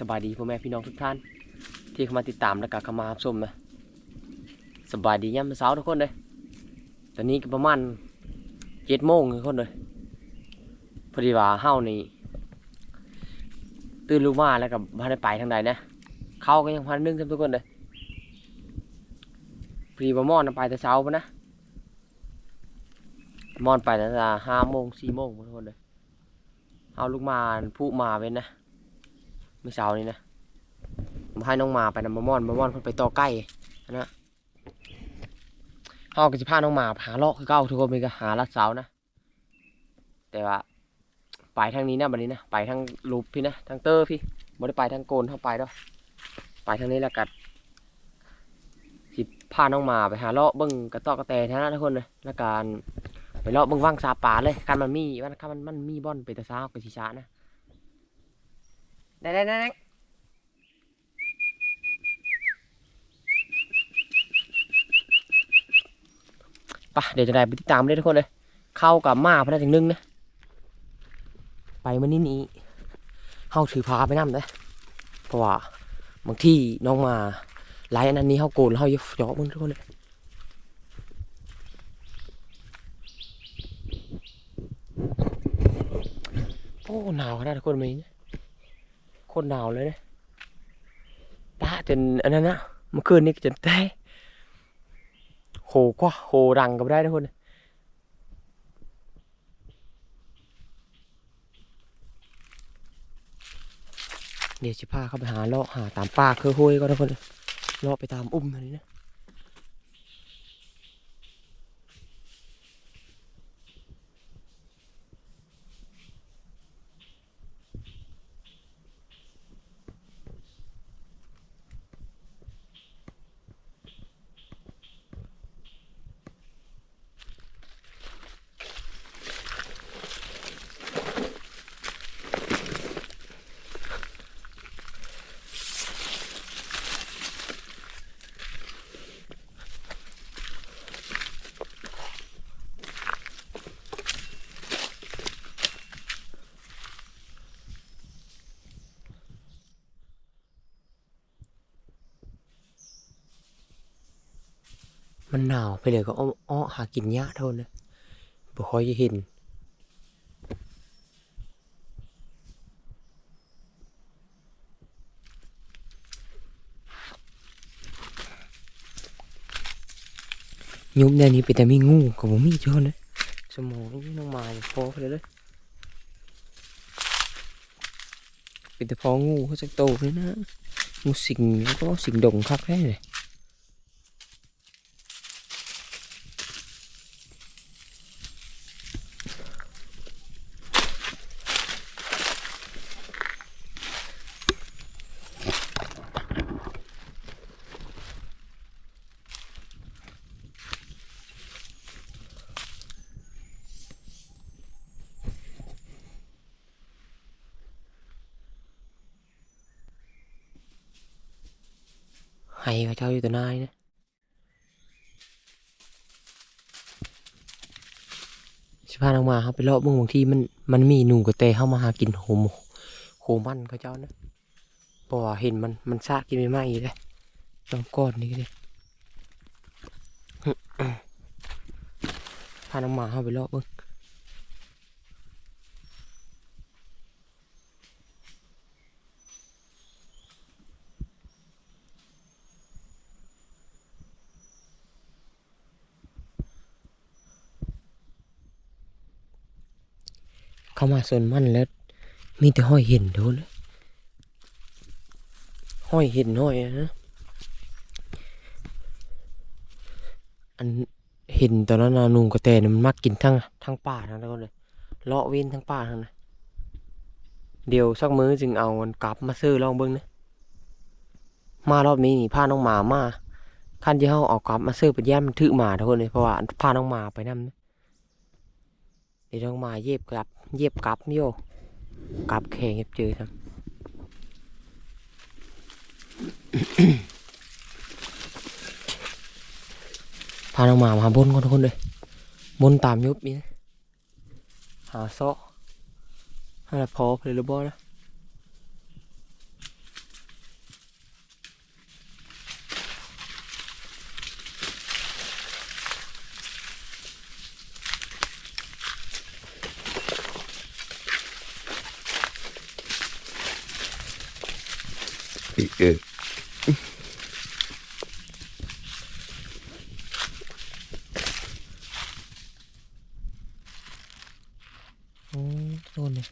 สบายดีพ่อแม่พี่น้องทุกท่าน ที่เข้ามาติดตามและก็เข้ามาชมนะสบายดียามมื้อเช้าทุกคนเลยตอนนี้ก็ประมาณเจ็ดโมงทุกคนเลยพอดีว่าเฮานี่ตื่นรู้มาแล้วกับพันได้ไปทางใดนะเข้าก็ยังพันนึ่งครับทุกคนเลยพอดีว่ามอนไปแต่เช้าปะนะมอนไปตั้งแต่ห้าโมงสี่โมงทุกคนเลยเอาลูกมาผู้มาเว้นนะ เมื่อเช้านี้นะผมให้น้องมาไปนำมามอนมามอนเพิ่นไปต่อใกล้นะเฮาก็สิพาน้องมาหาเลาะคือเก่าทุกคนมีก็หาลัดเสานะ แต่ว่าไปทางนี้นะบัดนี้นะไปทางลูปพี่นะทางเตอร์พี่บ่ได้ไปทางโกนเท่าไปดอกไปทางนี้แล้วกัดสิพาน้องมาไปหาเลาะเบิ่งกระตอกกระแตแท้นะทุกคนเลยแล้วการไปเลาะเบิ่งว่างซาป่าเลยการมันมีว่าคันมันมันมีบ่อนไปแต่เช้าก็สิช้านะ ได้ได้ได้ปะเดี๋ยวจะได้ไปติดตามเลยทุกคนเลย เข้ากับมาพนักถึงนึงนะ ไปมันนี่นี้เฮาถือพาไปนั่เลยเพราะว่าบางที่น้องมาไลน์อันนั้นนี้เฮาโกนแล้วเฮาเยาะมึงทุกคนเลยโอ้หนาวขนาดทุกคนมีเนี่ย คนหนาวเลยเนี่ยป้าจนอันนั้นนะเมื่อคืนนี้ก็จนแต้โหกว่าโหรังกับได้ทุกคนเดี๋ยวจะพาเข้าไปหาเลาะหาตามป่าคือห้วยก็ทุกคนเลาะไปตามอุ้มอันนี้นะ มันหนาวไปเลยก็อ้อหากินยากเท่านั้นบ่ค่อยจะเห็นยุบแนวนี้ไปแต่มีงูกับบ่มีเจ้านะสมองนี่น้องมาอย่างพอไปเลยเลยเป็นแต่พองูเขาจะโตเลยนะงูสิงแล้วก็สิงดงคักแค่เลย ให้พระเจ้าอยู่ต่อนายนะสิพาน้องมา เลาะบางบางทีมันมันมีหนูกระเตเข้ามาหากินโหมโหมันเขาเจ้านะปอเห็นมันมันซากกินไม่ไหมอีกเลยต้องก้อนนี้ก็เลยพาน้องมาเข้าไปเลาะบ้างามาส่วนมันแล้ว มีแต่ห้อยเห็นเท่านั้นห้อยเห็นห้อยอะนะอันเห็นตอนนั้นนานุงกระแตนมันมักกินทั้งทั้งป่าทั้งนั้นเลยเลาะเว้นทั้งป่าทั้งนั้นเดี๋ยวสักมื้อจึงเอามันกลับมาซื้อลองเบิ้งนะมารอบนี้นี่พาน้องหมามาขั้นที่เขาเอากลับมาซื้อเป็นย่ามันถือหมาทุกคนเลยเพราะว่าพาน้องหมาไปนั่นนะ ดี๋ยวต้องมาเย็บกลับ เย็บกลับโยกลับแข่งเย็บเจอทั้งพาน้องหมามาบนก่อนทุกคนเลยบนตามยุบนี่นหาเซาะให้ละพอเลยหรือบ่นะ เออโอ้โดนเลย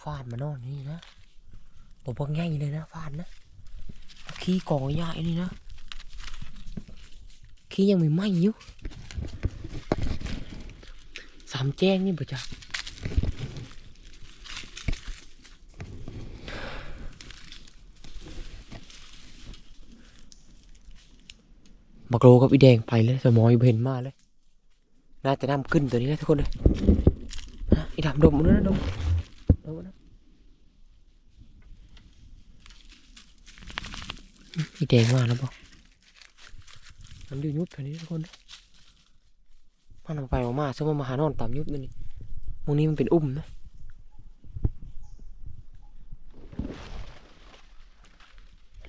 ฟาดมานอนนี่นะตัวพวกง่ายเลยนะฟาดนะขี้กองใหญ่นี่นะขี้ยังไม่ไหม้อยู่สามแจ้งนี่บ่จ้ะ บักโลกับอีแดงไปเลยสมอยเห็นมาเลย น่าจะนำขึ้นตัวนี้นะทุกคนเลยฮะอีดำดมมันะดมดมนะอีแดงมาแล้วบอกมันอยู่ยุบแถวนี้ทุกคนมันเอาไปออกมาซึ่งมันมาหานอนตามยุบนั่นนี่ตรงนี้มันเป็นอุ้มนะ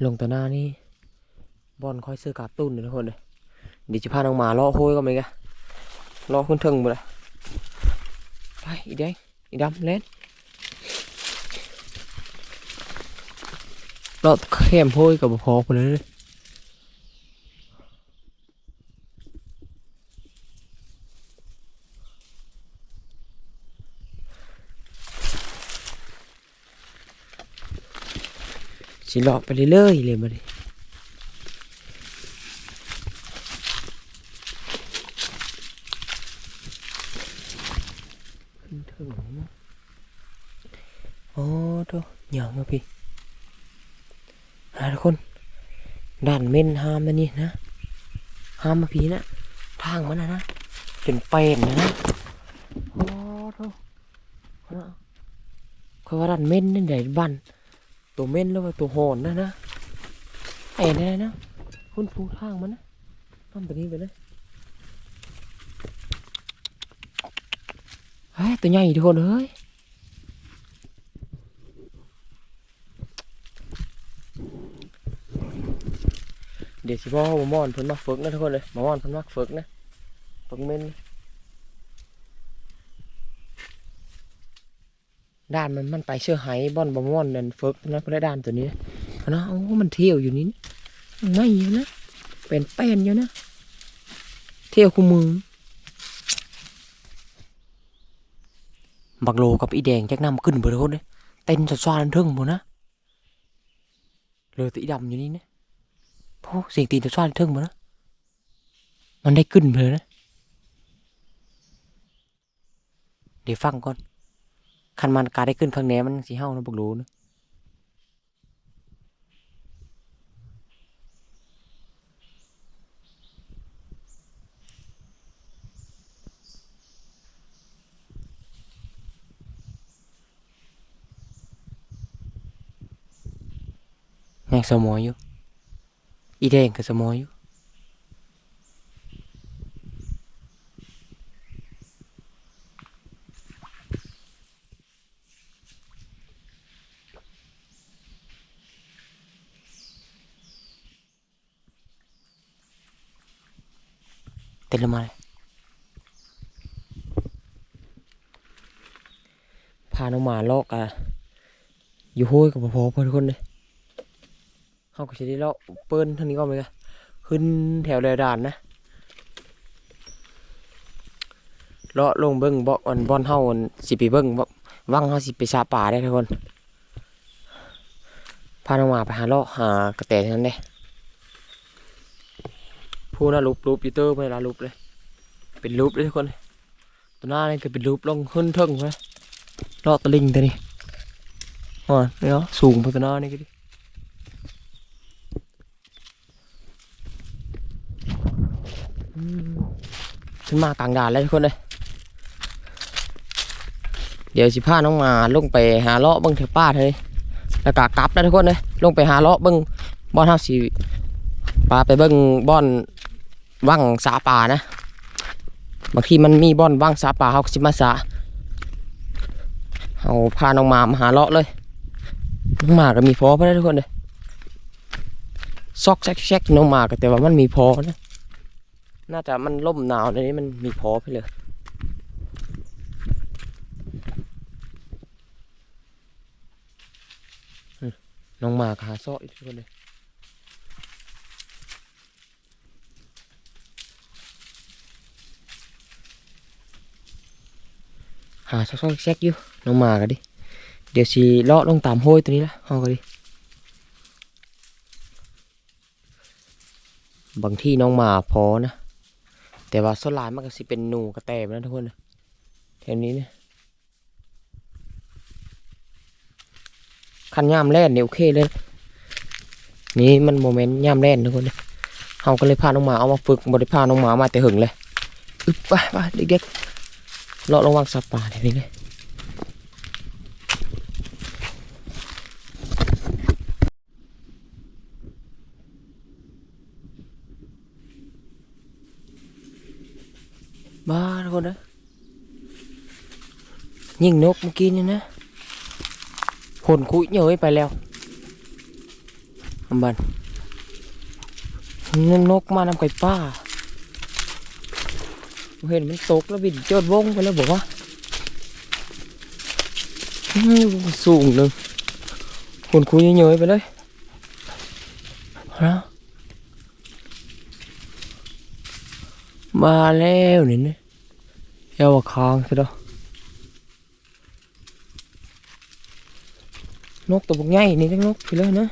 ลงตัวหน้านี่ บอลคอยซื้อกาตุ้นเลยทุกคนเลยเดี๋ยวจะพาน้องหมาล่อห้ยก็ไหมกะล่อขึ้นเทึงไปเลยไปอีแดงอีดำเล่นล่อเข้มห้ยกับพอไปเลยสิเลาะไปเรื่อยๆเลยมาดิ ขึ้นถึงนะโอ้โตหยางมาพี่หาทุกคนด่านเม่นห้ามนะนี่นะห้ามมาพี่นะทางมันนะนะจนเป็นนะนะโอ้โตนะคอยว่าด่านเม่นนี่ไหนบ้านตัวเม่นแล้วว่าตัวหอนนะนะไอ้นี่นะคุณฟูทางมันนะทำแบบนี้ไปเลยเฮ้ยตัวใหญ่ทุกคนเฮ้ย เดี๋ยวสิพ่อมามอนเพิ่นมาฝึกนะทุกคนเลยมามอนเพิ่นมาฝึกนะฝึกเม่นด้านมันมันไปเชื่อไหบอนบอมอนนั่นฝึกนะเพื่อได้ด้านตัวนี้นะเอาะโอ้มันเที่ยวอยู่นี่นไม่อยู่นะเป็นแป้นอยู่นะเที่ยวคู่มือบักโลกับอีแดงแจ็คนำขึ้นเบอร์คนเลยเต้นสะซ้านเทิงหมดนะเลือแตีดำอยู่นี่นะ โอ้เสียงตีนสะซ้านเทิงหมดนะมันได้ขึ้นเลยนะ เดี๋ยวฟังก่อน คันมันการได้ขึ้นข้างแหนมันสีเฮานะบักโลนะยังสมออยู่ อีแดงก็สมอยอยู่เต้นลมาเลยพาน้องหมาลอกอะอยู่ห้วยกับพ่อเพื่อนทุกคนเลย เขาก็จะได้เลาะเปิ้นท่านี้ก็ไม่กะขึ้นแถวเรือด่านนะเลาะลงเบิ้งบ่อนบอนเฮาอันสิไปเบิ้งบ่วังเฮาสิไปซาป่าได้ทุกคนพาน้องมาไปหาเลาะหากระแตนั้นเด้พูน่ารูปรูปปีเตอร์ไม่ละรูปเลย เป็นรูปเลยทุกคน ตัวหน้านี่ก็เป็นรูปลงขึ้นเทิงเลยเลาะตะลิงตัวนี้อ๋อเนี่ยสูงไปตัวหน้านี่ก็ดิ ขึ้นมากลางด่านแล้วทุกคนเลยเดี๋ยวสิพาน้องมาลงไปหาเลาะเบิ้งเถวป้าเถอะแล้วก็กลับแล้วทุกคนเลยลงไปหาเลาะเบิ้งบ่อนเฮาสิปลาไปเบิ้งบ่อนว่างสาป่านะบางทีมันมีบ่อนว่างสาป่าเฮาสิมาสาเอาพาน้องมามาหาเลาะเลยน้องมาก็มีพอพอได้ทุกคนเลยซอกแซกๆน้องหมาก็แต่ว่ามันมีพอนะ น่าจะมันล่มหนาวในนี้มันมีพอไปเลยอืมน้องหมาหาซาะอีกทุกคนเลยหาซอกแซกอยู่น้องหมากันดิ เดี๋ยวสิเลาะลงตามห้วยตัวนี้ละเอากันดิ บางที่น้องหมาพอนะ แต่ว่าโซลายมันก็สิเป็นหนูกระแตมนะทุกคนแถวนี้เนี่ยคันย่ามแล่นเนี่ยโอเคเลย นี่มันโมเมนต์ย่ามแล่นทุกคนเลยเขาก็เลยพาน้องหมาเอามาฝึกบริพาน้องหมามาแต่หึงเลยอึบไปไปเด็กๆเลาะระวังสัตว์ป่าแถวนี้เลยบ้าทุกคนนะ ยิงนกเมื่อกี้นี่นะผลคุยเยอะไปแล้วอันบันนนกมานำไก่ป้าเห็นมันตกแล้วบินจดวงไปแล้วบอกว่าสูงหนึ่งคนคุยเยอะไปเลยฮะมาแล้วนี่เนี่ยเอวคางซะดอก นกตัวบุกง่ายนี่ทั้งนกไปเลยนะ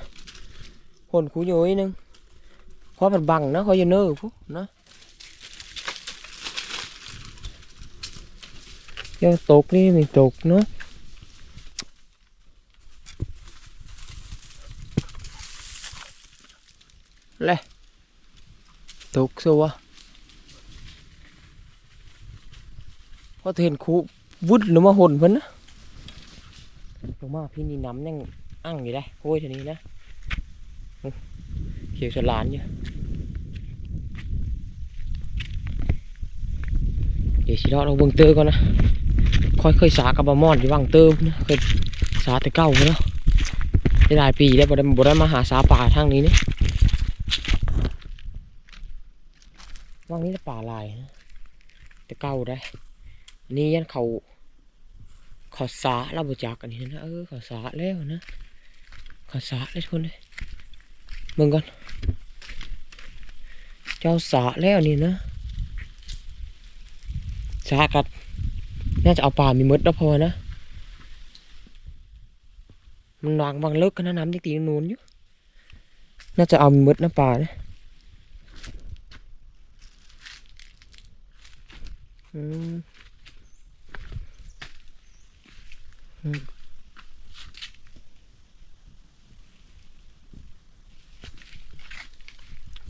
ผลคูโยยนึงเพราะมันบังนะคอยเนอร์พวนะยังตกนี่ไม่ตกเนาะเลยตกซัวพอเห็นคูวุดหรือมาหุ่นเพิ่นนะ ลงมาพี่นี่น้ำยังอั้งอยู่ได้โอ้ยทีนี้นะเขียวฉลานอยู่เดี๋ยวสิเราเราเบิ่งเตอก่อนนะค่อยเคยสากับบะมอนที่วังเติมนะเคยสาแต่เก้าไปแล้วได้หลายปีได้วบ่ได้บ่ได้มาหาสาป่าทางนี้นี่วังนี้ได้ป่าลายนะแต่เก้าได้ นี่ยันเขา ขาสาเราบจักกันนี่นะเออขาสาแล้วนะขาสาเลยทุกคนเลยเบิ่งก่อน เจ้าสาแล้วนี่นะสากัดน่าจะเอาปลามีมดแล้วพอนะมันวางบางเลิกกันนะน้ำจริงๆนูนอยู่น่าจะเอามีมดนะปลานี่ยอืมอืม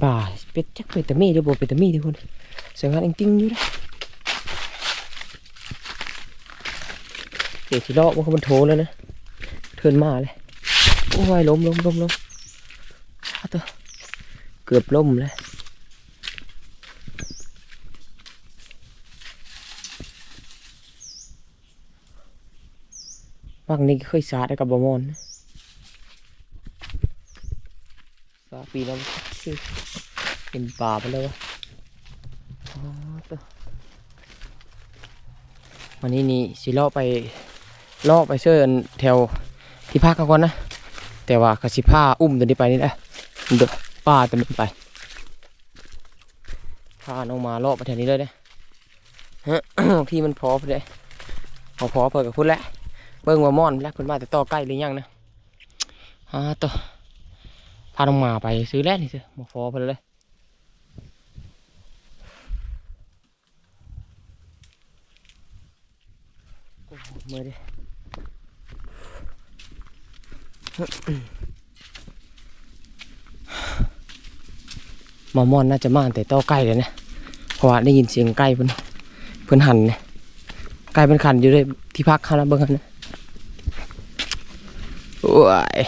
ปลาเป็ดจักเป็ดตะมีเดี๋ยวบอกเป็ดตะมีทุกคนสียงหันจริงๆอยู่นะเดี๋ยวที่เลาะมันโถแล้วนะเทินมาเลยโอ้ยล้มล้มล้มล้มเอาตัวเกือบล้มเลย บางนี้เคยสาดได้กับบะมอนสาปีนั้นคือเห็นป่าไปแล้ววะอ๋อตัววันนี้นี่สิเลาะไปลอไปเชิญแถวที่พักเขาก่อนนะ แต่ว่ากระสิผ้าอุ้มตัวนี้ไปนี่แหละเดยวป้าตัวนี้ไปพาน้องมาลอกไปแถวนี้เลยเด้ฮะที่มันพอพอดีพอพอเปิดกับพุ่นแหละ เบิ่งว่ามอนแล้วเพิ่นมาแต่ต่อใกล้หรือยังนะอ่าต่อพาน้องมาไปซื้อแล้วนี่สิมาพอเพิ่นเลยหเมื่อดิมอมอนน่าจะมาแต่ต่อใกล้เลยนะเพราะว่าได้ยินเสียงใกล้เพิ่นเพิ่นหันเนี่ยใกล้เป็นขันอยู่เลยที่พักเขาแล้วเบิ่งกันนะ โอ้ย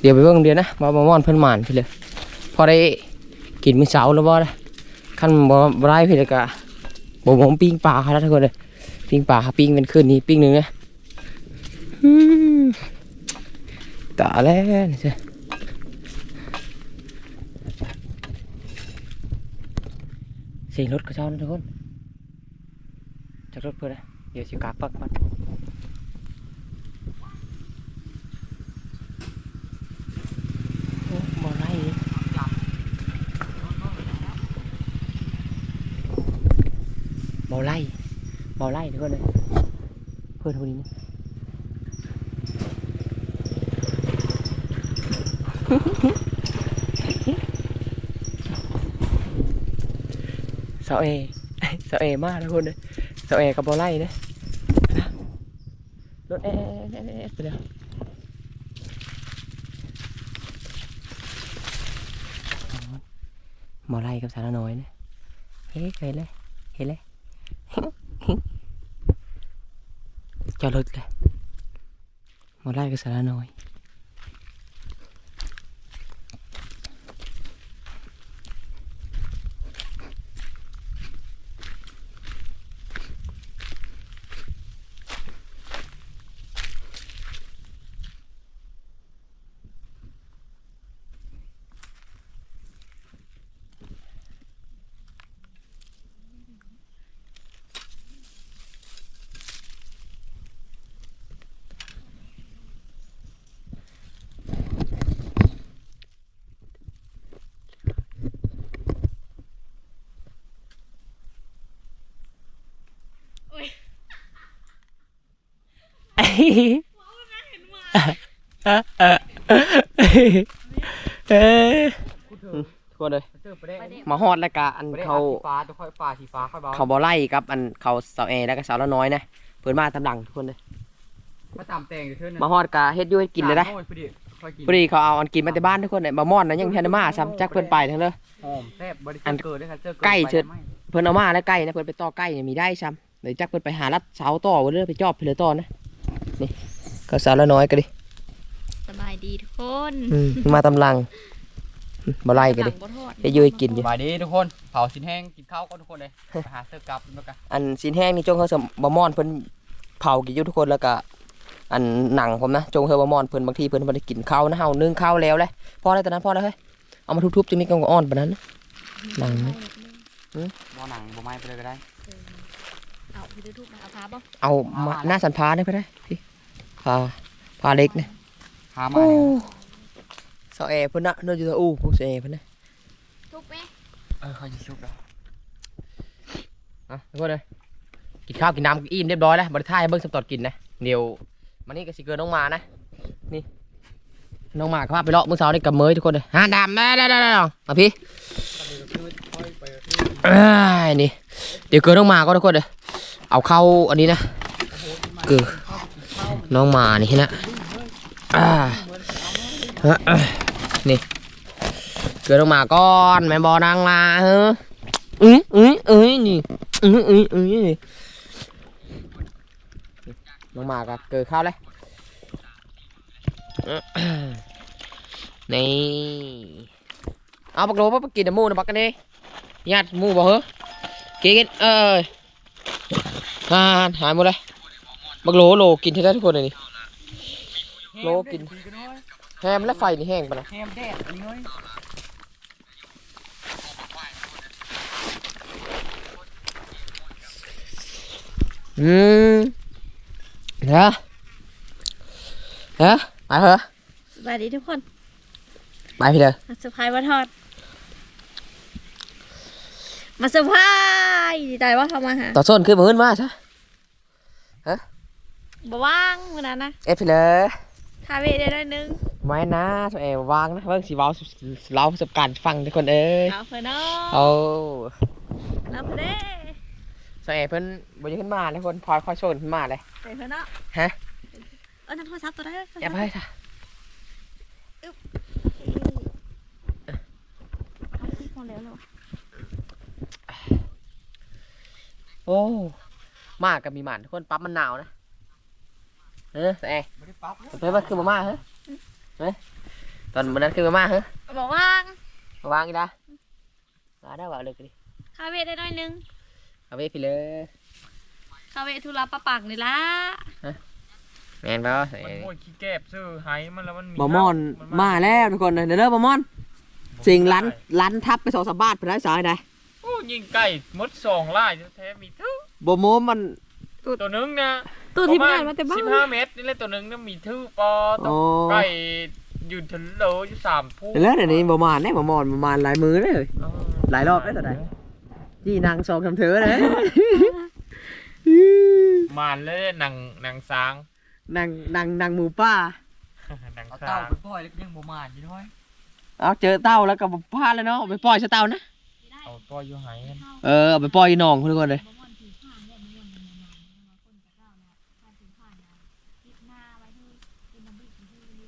เดี๋ยวไปเบิ่งเดี๋ยวนะว่าหมอนเพิ่นหมานไปเลยพอได้กินมื้อเช้าแล้วบ่ได้ขั้นบ่บ่ได้พี่เลยกะบ่ผมปิ้งปลาแล้วทุกคนเลยปิ้งปลาครับปิ้งเป็นคืนนี้ปิ้งหนึ่งนะตาแล้วนี่จ้ะเสียงรถกระช้านทุกคนจากรถเพื่อนนะเดี๋ยวสิกาปักปัก บาไล่เบาไล่ทุกคนเลยเพื่อนคนนี้นะสาเอสาเอมากทุกคนเลยเสาเอกับบอลไล่นะรถเอเอเอเอเอไปแล้วบอลไล่กับสารน้อยนะเฮ้ยเห็นเลยเห็นเลย จอดรถเลยบอลไล่กับสารน้อย เอ้ยเอ้ยทุกคนเลยเจอไปได้มาฮอดแล้วกะอันไปได้เขาสีฟ้าตัวค่อยฟ้าสีฟ้าค่อยเบาเขาบอไล่กับ อันเขาเสาเอแล้วก็เสาละน้อยนะเพิ่นมาตำหลังทุกคนเลยมาตามแตงอยู่เท่านั้นมาฮอดกะเฮ็ดอยู่ให้กินเลยนะโอ้พอดีค่อยกินพอดีเขาเอาอันกินมาแต่บ้านทุกคนเลยบะม่อนนะยังแทนมาซ้ำจักเพิ่นไปทั้งเลยหอมแซ่บบริอัสุทนธิ์เกิดด้วยครับเจอเกิดใกล้เชิดไปไหมเพิ่นเอามาแล้วใกล้นะเพิ่นไปต่อใกล้เนี่ยมีได้ซ้ำเดี๋ยวจักเพิ่นไปหารัดเสาต่อไว้เรื่อยไปจอบไปเลยต่อนะ นี่ก็เสาละน้อยก็ดิสบายดีทุกคนอืมมาตำลังบอไล่ก็ดิหลังบ่ทอดเฮ็ดอยู่ให้กินอยู่สบายดีทุกคน เผาสินแห้งกินข้าวก็ทุกคนเลยไปหาเสื้อกลับแล้วกันอันสินแห้งนี่จงเขาสมบะม่อนเพิ่นเผากินอยู่ทุกคนแล้วก็อันหนังผมนะจงเฮาบะม่อนเพิ่นบางทีเพิ่นบ่ได้กินข้าวนะเฮานึ่งข้าวแล้วเลยพอแล้วตอนนั้นพอแล้วเฮ้ยเอามาทุบๆจังนี้ก็อ่อนปานนั้นนะหนังไหมบ่หนังบ่ไม้ไปเลยก็ได้ เอาพี่ดูทุกนะเอาพาบ่เอามาหน้าสันพาได้ไปได้พี่ พาพาเล็กนะหามาโอ้เลยเสาแอร์เพิ่นน่ะเนาะอยู่ตะอู้พวกเสาแอร์เพิ่นน่ะทุกไหมเออเขาจะชุบแล้วอะทุกคนเลยกินข้าวกินน้ำกินอิ่มเรียบร้อยแล้วบ่ได้ท่ายให้เบิ่งสำตอดกินนะเดี๋ยวมันนี่ก็สิเกินน้องหมานะนี่น้องหมาก็พาไปเลาะมื้อเช้านี่กับเมยทุกคนเลยหาดำได้ได้ได้มาพี่เอ้ยนี่เดี๋ยวเกิดน้องหมาก็ทุกคนเลยเอาเข้าอันนี้นะเกิด น้องหมานี่นะอ่านี่ เกิดน้องหมาก้อนแม่บอดังลาเฮ้ออืออืออือนี่อืออืออือนี่น้องหมาก็เกิดเข้าเลยนี่เอาปักโลปักกินน้ำมูนะปักกันดิญาติหมูบ่เหรอกินเอ้ยหายหายหมดเลย บักโหลโหลกินที่ได้ทุกคนเลยนี่ โลกิน แฮมและไฟนี่แห้งปะนะแฮมแดดอันนี้เฮ้ยอืมเดี๋ยวเดี๋ยวไปเถอะสบายดีทุกคน ไปพี่เด้อมาเซอร์ไพรส์ว่าทอด มาเซอร์ไพรส์ดีใจว่าเขามาหาต่อส้นขึ้นมาขึ้นมาใช่ บ่ว่างมื้อนั้นนะเอฟพี่เด้อคาเวได้ด้วยนึงไม่นะตัวเอวางนะเบิ่งสิเว้าเล่าประสบการณ์ฟังทุกคนเอ้ยเอาเพิ่นเนาะเอาเอาเพิ่นเด้ตัวเอเพิ่นบ่ได้ขึ้นมาทุกคนพลอยค่อยโซนขึ้นมาเลย ไปเพิ่นเนาะฮะ เออนั่นโทรศัพท์ตัวได้โทรศัพท์อย่าไปค่ะเอาคลิปมาแล้วเหรอโอ้มากกับมีหมันทุกคนปั๊บมันหนาวนะ เออตัวเอไม่ได้ปั๊บไปมันคือมาม่าเฮ้ยเฮ้ยตอนมันนั้นคือมาม่าเฮ้ยบ่ว่างมาวางอีกนะมาได้ว่าเลยกันดิคาเวได้ด้วยนึงเอาไปพี่เลยคาเวธุระปะปักนี่ล่ะแมนเปล่ามันโมดขี้แกบซื้อไห้มันแล้วมันมีบอมอนำมาแล้วทุกคนเดี๋ยวเด้อบอมอนสิ่งลันลันทับไปสองสามบาทไปได้สายไหนโอ้ยิงไก่มดสองไล่แท้ๆมีทึ่บอมมันตัวหนึงนะ ตัวที่ผ่านมาแต่บ้าสินบห้าเมตรนี่แหละตัวหนึงนะมีทึ่ปอตัวโอ้ไก่ยืนถึงโลอยู่สามผู้เดี๋ยวแล้วเดี๋ยวนี้บอมานเนี่ยบอมอนบอมานหลายมือเลยเออหลายรอบได้แต่ไหนเจีนางสองคำเธอเลยมานเลยหนังหนังสางนางนางนางหมูป่า หนังเอาสาเต่าง ไปปล่อยแล้วก็ยังบ่มาอยู่น้อยเอาเจอเต้าแล้วก็บ่พลาดแล้วเนาะเอาไปปล่อยซะเต้านะ เอาตัวอยู่ไหกันเออเอาไปปล่อยหนองทุกคนเลย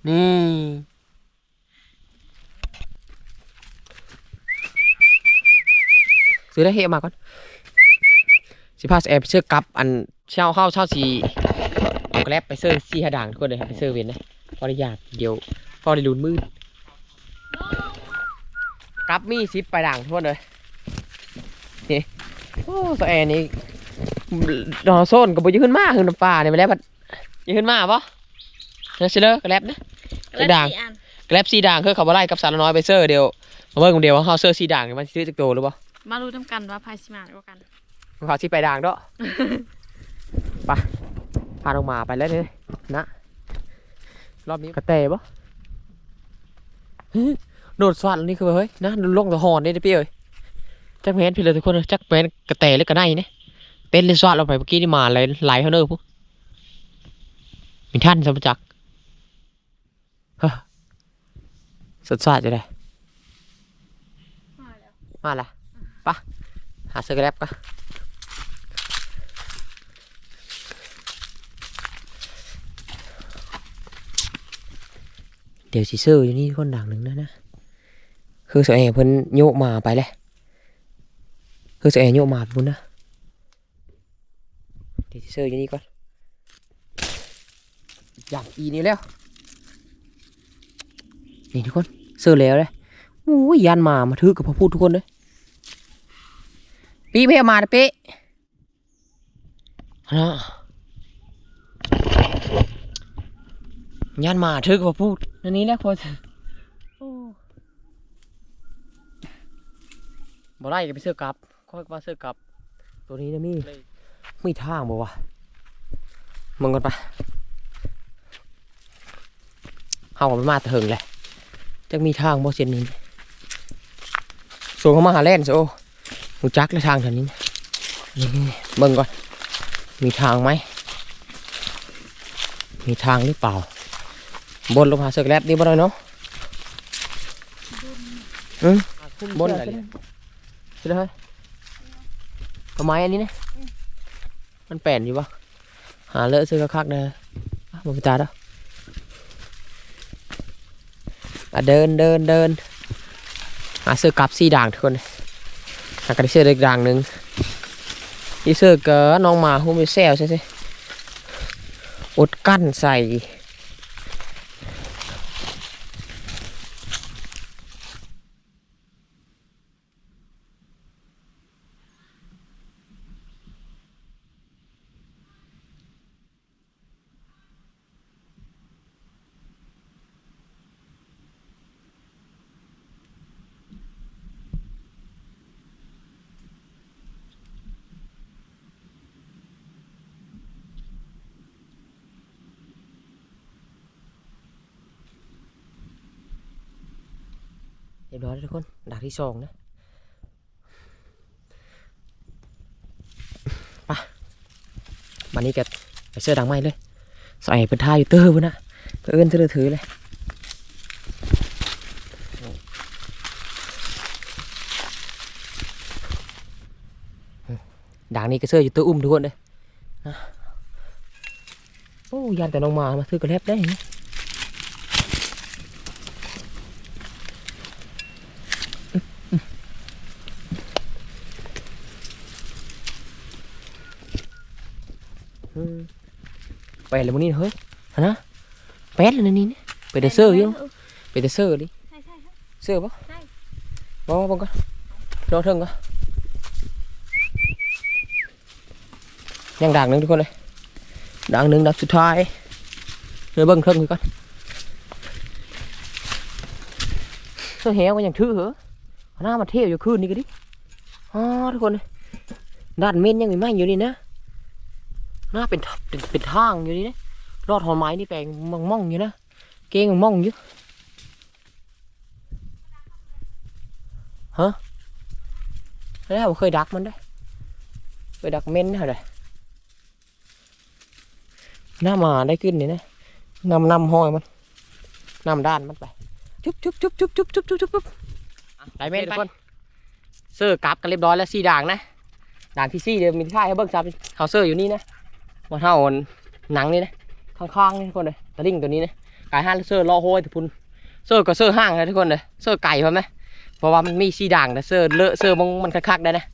นี่ซื้อได้เฮมาก่อนสิพาแอบไปเสื้อกับอันเช่าเข้าเช่าสีเอาแกลบไปเสื้อสีหาด่างทุกคนเลยครับไปเสื้อเวนนะพอได้หยาดเดี๋ยวพอได้ลุนมืดกับมีซิปไปด่างทุกคนเลยนี่โอ้ตัวแอร์นี่ดอโซนกับบยืนขึ้นมาขึ้นป่าเนี่ยไปแล้วบัดยืนขึ้นมาปะเนอะเชลเลอร์กระแลบนะ กระดาษสี่อันกระแลบสีด่างคือเขาบ่ไล่กับสารน้อยไปเสื้อเดียวมาเบิ่งเดียวว่าเขาเสื้อสีด่างนี่มันซื้อจากโตหรือเปล่ามารู้ทำกันว่าพายสิมากกว่ากัน เขาสิไปด่างเด้อ ไปพาลงมาไปแล้วเลยนะ รอบนี้กระเตะปะเฮ้ยโดดสวัสดนี่คือเฮ้ยนะลงตะหอนนี่เด้อพี่เอ้ยจักแมนพี่เลยทุกคนเอ้ยจักแมนกระเตะหรือกระไนเนี่ยเต้นเลยสวัสดเราไปเมื่อกี้นี่มาเลยไหลเขาเนอร์ปุ๊มีท่านสมจักเฮ้อ สดสวัสดจะได้มาแล้วมาละปะหาเสื้อกระแลบกะเดี๋ยวสิซื้ออยู่นี่คนดังหนึ่งนะนะ คือเสยเพิ่นโยกมาไปเลยคือเสยโยกมาพุ่นนะเดี๋ยวสิซื้ออยู่นี่ก่อนอยากอีนี่แล้ว นี่ทุกคนเซื้อแล้วเลยโอ้ยยันมามาถือกับพระพูดทุกคนเลยปีเพียมาเด้อปีนะยันมาถือกับพระพูดนันนี้แหละพอโอ้บ่ได้ก็ไปเสื้อกลับค่อยว่าเสื้อกลับ ตัวนี้นะมีไมีทางบ่วะมึงก่อนไปเฮาก็ไปมาเถิงแหละ จักมีทางบ่เส้นนี้ส่งเข้ามาหาแล่นโซหูจักเลยทางแถวนี้นะนี่เบิ่งก่อน มีทางไหม มีทางหรือเปล่า บนลงหาเสือกแลบดีบ่ได้เนาะอืมบนอะไรเนี่ยใช่เลยทำไมอันนี้เนี่ยมันแป่นอยู่ปะหาเลอะซื้อคักๆเลยอะมันไปตาแล้วอะ เดินเดินเดินหาเสื้อกับสีด่างทุกคนหากระเสื้อเล็กด่างหนึ่งอีเสื้อก็น้องหมาหูมีแซวใช่ไหมอดกั้นใส่ รียบร้อยแล้วทุกคนด่างที่สองนะไปวันนี้ก็ไปเสื้อด่างไม้เลย ใส่เป็นท่าอยู่เตอร์วะนะเพื่อนเธอถือเลยด่างนี้ก็เสื้ออยู่เตอร์อุ้มทุกคนเลยนะโอ้ยันแต่น้องมามาซื้อกระเล็บได้เห็นไหม อืม ไปแล้วมึงนี่เฮ้ยฮะนะแป๊ดเลยนะนี่เนี่ยไปแต่เซอร์อยู่ไปแต่เซอร์ดิใช่ใช่ใช่เซอร์ปะใช่บอบังก็รอเถิงก็ยังด่างหนึ่งทุกคนเลยด่างหนึ่งด่างสุดท้ายเนื้อเบิ้งเถิงคือก่อนเสื้อแหวมันยังถือเหรอเอาหน้ามาเที่ยวอยู่คืนนี้ก็ดิอ๋อทุกคนเลยด้านเมนยังมีไม้อยู่นี่นะ น่าเป็นทเป็นเป็นทางอยู่นี่นะรอดหอนไม้นี่แปลงมังม่องอยู่นะเก่งมังม่องอยู่ฮะแล้วผมเคยดักมันได้อเคยดักเม่นเหรอหน้ามาได้ขึ้นนี่นะนำนำห้อยมันนำด้านมันไปจุ๊บจุ๊บจุ๊บจุ๊บจุ๊บจุ๊บจุ๊บจุ๊บได้เม่นไปเสื้อกลับกันเรียบร้อยแล้วสี่ด่างนะด่างที่สี่เดี๋ยวมีท่ายให้เบิ้งซับเขาเสื้ออยู่นี่นะ มาเท่าหนังนี่นะข้างๆนี่ทุกคนเลยตะลิ่งตัวนี้นะกายห้างเสื้อล่อโห้ยทุกคนเสื้อก็เสื้อห้างนะทุกคนเลยเสื้อไก่พอไหมเพราะว่ามันมีสีด่างแต่เสื้อเลอะเสื้อมงมันคักๆได้นะ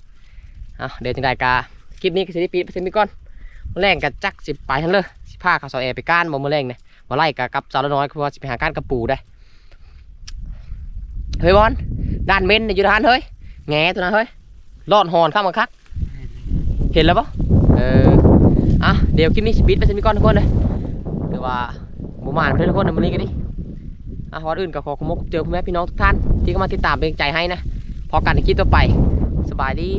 เอาเดี๋ยวจังไดกาคลิปนี้ก็สิได้ปิดไปเซมิก่อนมื้อแรงกับจักสิไปทันเลยสิพาข้าวซอยแอร์ไปก้านบ่มื้อแรงเนี่ยบ่ไล่กับกับสาวน้อยเพราะว่าสิไปหาก้านกระปูได้เฮ้ยบอลด้านเม้นเนี่ยอยู่ด้านเฮ้ยแง่ตัวนั้นเฮ้ยรอดหอนข้ามาคัก เห็นแล้วปะเออ อะเดี๋ยวคลิปนี้สปิดไปเซมิก่อนทุกคนเลยเดี๋ยวว่าบูมานไปทุกคนในมื้อนี้กันดิอะวันอื่นก็ขอขอบคุณเจอคุณแม่พี่น้องทุกท่านที่เข้ามาติดตามเป็นใจให้นะพอกันในคลิปต่อไปสบายดี